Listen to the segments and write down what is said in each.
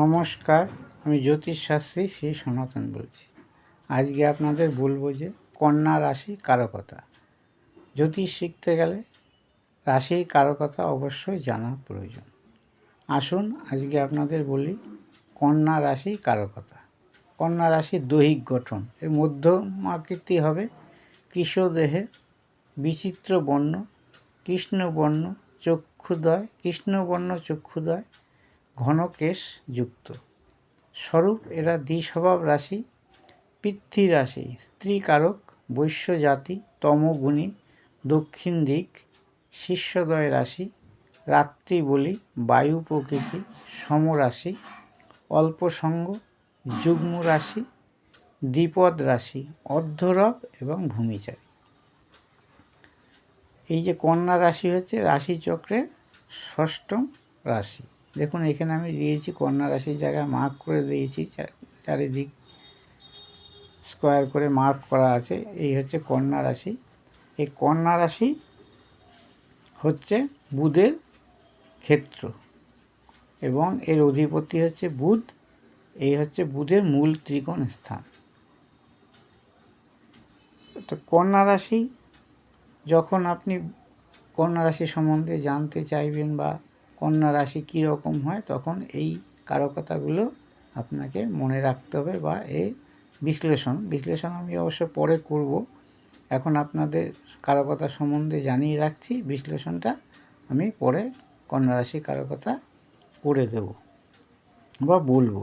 নমস্কার, আমি জ্যোতিষ শাস্ত্রী শ্রী সনাতন বলছি। আজকে আপনাদের বলব যে কন্যা রাশি কারকতা। জ্যোতিষ শিখতে গেলে রাশির কারকতা অবশ্যই জানা প্রয়োজন। আসুন আজকে আপনাদের বলি কন্যা রাশি কারকতা। কন্যা রাশির দৈহিক গঠন, এর মধ্যমাকৃতি হবে কৃষ্ণদেহে বিচিত্র বর্ণ, কৃষ্ণবর্ণ চক্ষুদয় কৃষ্ণবর্ণ চক্ষুদয় ঘন কেশ যুক্ত স্বরূপ এরা দ্বিস্বভাব রাশি পৃথ্বী রাশি স্ত্রী কারক বৈশ্য জাতি তমগুণী, দক্ষিণ দিক, শিষ্যদয় রাশি, রাত্রি বলি, বায়ু প্রকৃতি, সমরাশি অল্প সঙ্গ যুগ্ম রাশি, দ্বিপদ রাশি, অর্ধরব এবং ভূমিচারী। এই যে কন্যা রাশি হচ্ছে রাশিচক্রের ষষ্ঠম রাশি। দেখুন, এখানে আমি দিয়েছি, কন্যা রাশির জায়গায় মার্ক করে দিয়েছি চারিদিক স্কোয়ার করে মার্ক করা আছে, এই হচ্ছে কন্যা রাশি। এই কন্যা রাশি হচ্ছে বুধের ক্ষেত্র এবং এর অধিপতি হচ্ছে বুধ, এই হচ্ছে বুধের মূল ত্রিকোণ স্থান। তো কন্যা রাশি, যখন আপনি কন্যা রাশি সম্বন্ধে জানতে চাইবেন বা কন্যা রাশি কীরকম হয়, তখন এই কারকতাগুলো আপনাকে মনে রাখতে হবে বা এই বিশ্লেষণ। বিশ্লেষণ আমি অবশ্য পরে করব। এখন আপনাদের কারকতা সম্বন্ধে জানিয়ে রাখছি, বিশ্লেষণটা আমি পরে কন্যা রাশি কারকতা করে দেব বা বলব।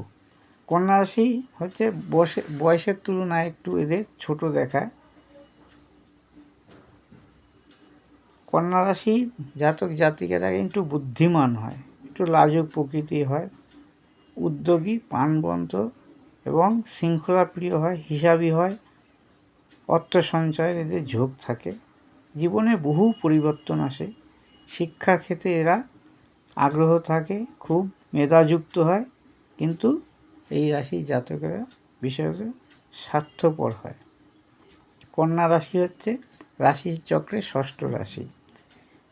কন্যা রাশি হচ্ছে বয়সে বয়সের তুলনায় একটু এদের ছোট দেখায়। কন্যা রাশি জাতক জাতিকেরা একটু বুদ্ধিমান হয়, একটু লাজুক প্রকৃতি হয়, উদ্যোগী প্রাণবন্ত এবং শৃঙ্খলাপ্রিয় হয়, হিসাবী হয়, অর্থ সঞ্চয়ের এদের ঝোঁক থাকে। জীবনে বহু পরিবর্তন আসে। শিক্ষার ক্ষেত্রে এরা আগ্রহ থাকে, খুব মেধাযুক্ত হয়, কিন্তু এই রাশির জাতকেরা বিশেষত স্বার্থপর হয়। কন্যা রাশি হচ্ছে রাশির চক্রের ষষ্ঠ রাশি।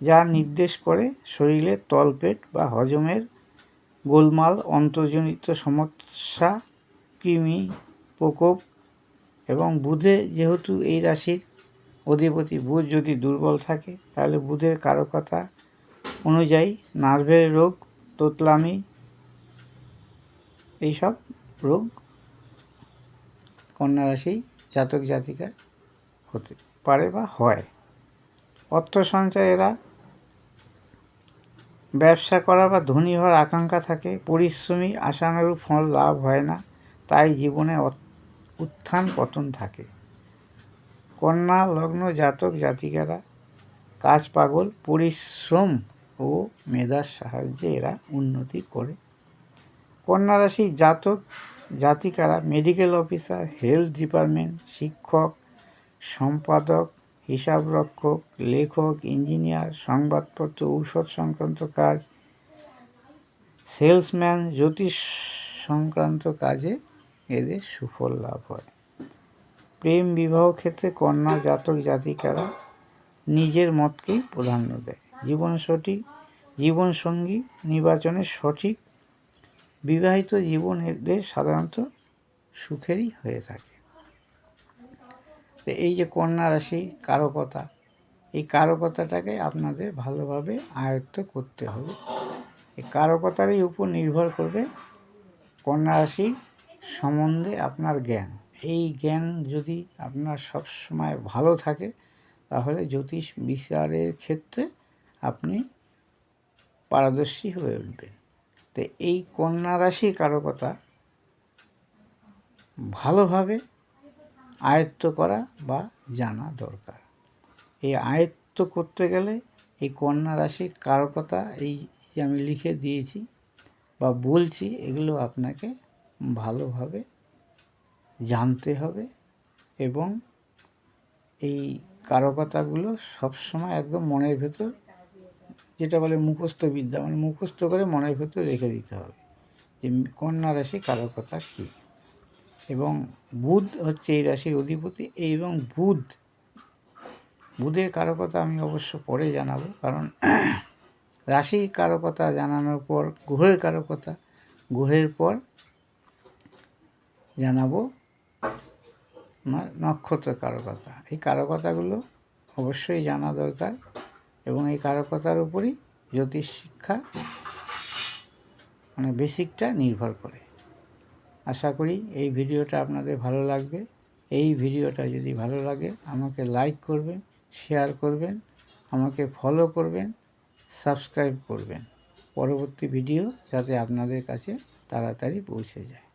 যা নির্দেশ করে শরীরের তলপেট বা হজমের গোলমাল, অন্তর্জনিত সমস্যা, কৃমি, প্রকোপ এবং বুধে যেহেতু এই রাশির অধিপতি বুধ যদি দুর্বল থাকে, তাহলে বুধের কারকতা অনুযায়ী নার্ভের রোগ, তোতলামি এইসব রোগ কন্যা রাশি জাতক জাতিকা হতে পারে বা হয়। অর্থ সঞ্চয় এরা ব্যবসা করা বা ধনী হওয়ার আকাঙ্ক্ষা থাকে, পরিশ্রমী, আশানুরূপ ফল লাভ হয় না, তাই জীবনে উত্থান পতন থাকে। কন্যা, লগ্ন, জাতক, জাতিকারা, কাজ পাগল, পরিশ্রম ও মেধার সাহায্যে এরা উন্নতি করে। কন্যা রাশি জাতক, জাতিকারা মেডিকেল অফিসার হেলথ ডিপার্টমেন্ট শিক্ষক, সম্পাদক হিসাবরক্ষক, লেখক, ইঞ্জিনিয়ার, সংবাদপত্র, ঔষধ সংক্রান্ত কাজ, সেলসম্যান, জ্যোতিষ সংক্রান্ত কাজে এদের সুফল লাভ হয়। প্রেম বিবাহ ক্ষেত্রে কন্যা জাতক জাতিকারা নিজের মতকেই প্রাধান্য দেয়। জীবন সঠিক জীবনসঙ্গী নির্বাচনে সঠিক, বিবাহিত জীবন এদের সাধারণত সুখেরই হয়ে থাকে। তো এই যে কন্যা রাশি, কারকতা, এই কারকতাটাকে আপনাদের ভালোভাবে আয়ত্ত করতে হবে। এই কারকতারই উপর নির্ভর করবে কন্যা রাশি সম্বন্ধে আপনার জ্ঞান। এই জ্ঞান যদি আপনার সব সময় ভালো থাকে, তাহলে জ্যোতিষ বিচারের ক্ষেত্রে আপনি পারদর্শী হয়ে উঠবেন। তো এই কন্যা রাশি কারকতা ভালোভাবে আয়ত্ত করা বা জানা দরকার। এই আয়ত্ত করতে গেলে এই কন্যা রাশির কারকতা, এই যে আমি লিখে দিয়েছি বা বলছি, এগুলো আপনাকে ভালোভাবে জানতে হবে এবং এই কারকতাগুলো সবসময় একদম মনের ভেতর যেটা বলে মুখস্থ বিদ্যা মানে মুখস্থ করে মনের ভেতর রেখে দিতে হবে যে কন্যা রাশি কারকতা কী। এবং বুধ হচ্ছে এই রাশির অধিপতি এবং বুধ, বুধের কারকতা আমি অবশ্য পরে জানাব, কারণ রাশির কারকতা জানানোর পর, গ্রহের কারকতা গ্রহের পর জানাব আমার নক্ষত্র কারকতা। এই কারকতাগুলো অবশ্যই জানা দরকার এবং এই কারকতার উপরই জ্যোতিষ শিক্ষা মানে বেসিকটা নির্ভর করে। আশা করি এই ভিডিওটা আপনাদের ভালো লাগবে। এই ভিডিওটা যদি ভালো লাগে, আমাকে লাইক করবেন শেয়ার করবেন, আমাকে ফলো করবেন সাবস্ক্রাইব করবেন। পরবর্তী ভিডিও যাতে আপনাদের কাছে তাড়াতাড়ি পৌঁছে যায়।